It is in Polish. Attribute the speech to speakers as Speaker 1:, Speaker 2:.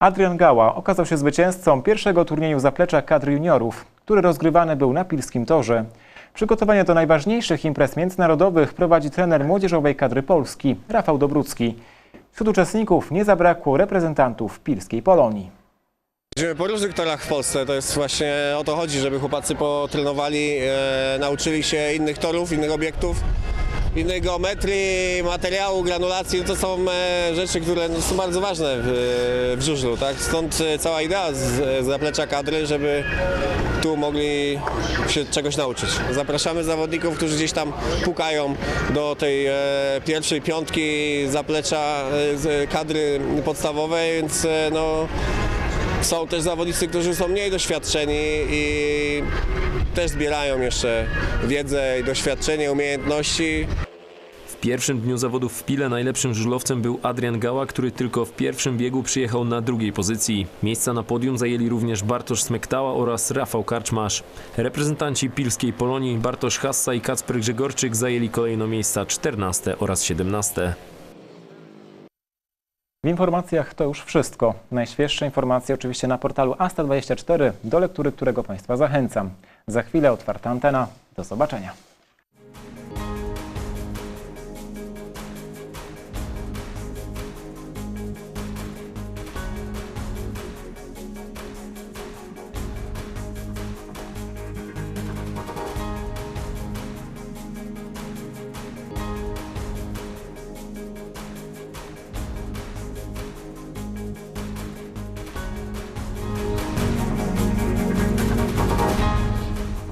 Speaker 1: Adrian Gała okazał się zwycięzcą pierwszego turnieju zaplecza kadr juniorów, który rozgrywany był na Pilskim Torze. Przygotowania do najważniejszych imprez międzynarodowych prowadzi trener młodzieżowej kadry Polski, Rafał Dobrucki. Wśród uczestników nie zabrakło reprezentantów pilskiej Polonii.
Speaker 2: Jedziemy po różnych torach w Polsce, to jest właśnie o to chodzi, żeby chłopacy potrenowali, e, nauczyli się innych torów, innych obiektów, innej geometrii, materiału, granulacji, to są e, rzeczy, które no, są bardzo ważne w, w żużlu, tak? Stąd e, cała idea z, zaplecza kadry, żeby tu mogli się czegoś nauczyć. Zapraszamy zawodników, którzy gdzieś tam pukają do tej e, pierwszej piątki zaplecza e, kadry podstawowej, więc e, no są też zawodnicy, którzy są mniej doświadczeni i też zbierają jeszcze wiedzę i doświadczenie, umiejętności.
Speaker 3: Pierwszym dniu zawodów w Pile najlepszym żużlowcem był Adrian Gała, który tylko w pierwszym biegu przyjechał na drugiej pozycji. Miejsca na podium zajęli również Bartosz Smektała oraz Rafał Karczmasz. Reprezentanci pilskiej Polonii Bartosz Hassa i Kacper Grzegorczyk zajęli kolejno miejsca 14 oraz 17.
Speaker 1: W informacjach to już wszystko. Najświeższe informacje oczywiście na portalu Asta24, do lektury którego Państwa zachęcam. Za chwilę otwarta antena. Do zobaczenia.